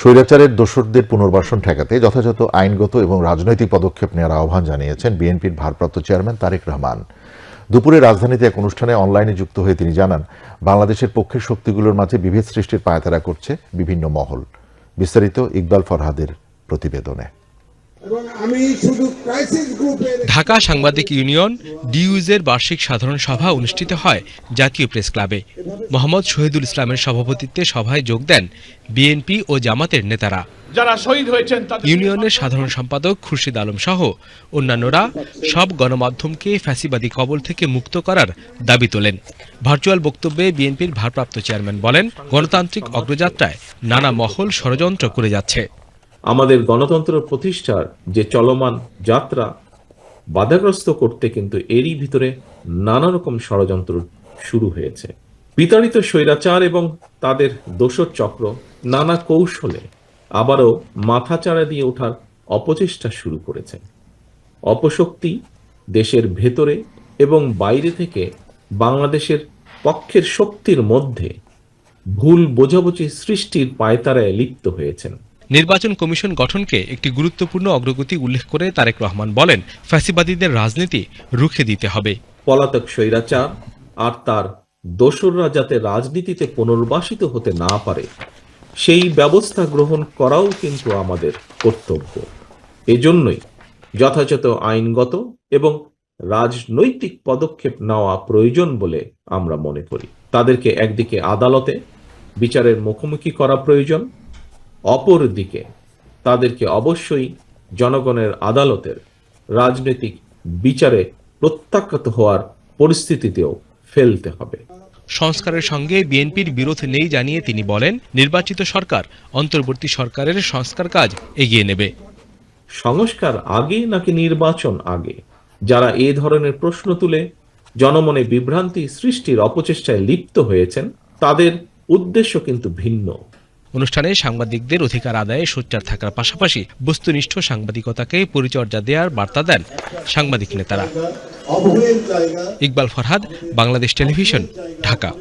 স্বৈরাচারের দোষরদের পুনর্বাসন ঠেকাতে যথাযথ আইনগত এবং রাজনৈতিক পদক্ষেপ নেওয়ার আহ্বান জানিয়েছেন বিএনপির ভারপ্রাপ্ত চেয়ারম্যান তারেক রহমান। দুপুরে রাজধানীতে এক অনুষ্ঠানে অনলাইনে যুক্ত হয়ে তিনি জানান, বাংলাদেশের পক্ষের শক্তিগুলোর মাঝে বিভেদ সৃষ্টির পায়তারা করছে বিভিন্ন মহল। বিস্তারিত ইকবাল ফরহাদের প্রতিবেদনে। ঢাকা সাংবাদিক ইউনিয়ন ডিউজের বার্ষিক সাধারণ সভা অনুষ্ঠিত হয় জাতীয় প্রেস ক্লাবে। মোহাম্মদ শহীদুল ইসলামের সভাপতিত্বে সভায় যোগ দেন বিএনপি ও জামাতের নেতারা। যারা শহীদ হয়েছেন ইউনিয়নের সাধারণ সম্পাদক খুরশিদ আলম সহ অন্যান্যরা সব গণমাধ্যমকে ফ্যাসিবাদী কবল থেকে মুক্ত করার দাবি তোলেন। ভার্চুয়াল বক্তব্যে বিএনপির ভারপ্রাপ্ত চেয়ারম্যান বলেন গণতান্ত্রিক অগ্রযাত্রায় নানা মহল ষড়যন্ত্র করে যাচ্ছে। আমাদের গণতন্ত্র প্রতিষ্ঠার যে চলমান যাত্রা বাধাগ্রস্ত করতে কিন্তু এরই ভিতরে নানা রকম ষড়যন্ত্র শুরু হয়েছে। বিতাড়িত স্বৈরাচার এবং তাদের দোষর চক্র নানা কৌশলে আবারও মাথাচাড়া দিয়ে ওঠার অপচেষ্টা শুরু করেছে। অপশক্তি দেশের ভেতরে এবং বাইরে থেকে বাংলাদেশের পক্ষের শক্তির মধ্যে ভুল বোঝাবুঝি সৃষ্টির পায়তারায় লিপ্ত হয়েছেন। নির্বাচন কমিশন গঠনকে একটি গুরুত্বপূর্ণ অগ্রগতি উল্লেখ করে তারেক রহমান বলেন, ফ্যাসিবাদীদের রাজনীতি রুখে দিতে হবে। পলাতক স্বৈরাচার আর তার দোসররা যাতে রাজনীতিতে পুনর্বাসিত হতে না পারে, সেই ব্যবস্থা গ্রহণ করাও কিন্তু আমাদের কর্তব্য। এজন্যই যথাযথ আইনগত এবং রাজনৈতিক পদক্ষেপ নেওয়া প্রয়োজন বলে আমরা মনে করি। তাদেরকে একদিকে আদালতে, বিচারের মুখোমুখি করা প্রয়োজন অপরদিকে তাদেরকে অবশ্যই জনগণের আদালতের রাজনৈতিক বিচারে প্রত্যাখ্যাত হওয়ার পরিস্থিতিতেও ফেলতে হবে। সংস্কারের সঙ্গে বিএনপির বিরোধ নেই জানিয়ে তিনি বলেন নির্বাচিত সরকার অন্তর্বর্তী সরকারের সংস্কার কাজ এগিয়ে নেবে। সংস্কার আগে নাকি নির্বাচন আগে? যারা এ ধরনের প্রশ্ন তুলে জনমনে বিভ্রান্তি সৃষ্টির অপচেষ্টায় লিপ্ত হয়েছেন তাদের উদ্দেশ্য কিন্তু ভিন্ন। অনুষ্ঠানে সাংবাদিকদের অধিকার আদায়ে সোচ্চার থাকার পাশাপাশি বস্তুনিষ্ঠ সাংবাদিকতাকে পরিচর্যা দেওয়ার বার্তা দেন সাংবাদিক নেতারা। ইকবাল ফরহাদ বাংলাদেশ টেলিভিশন ঢাকা।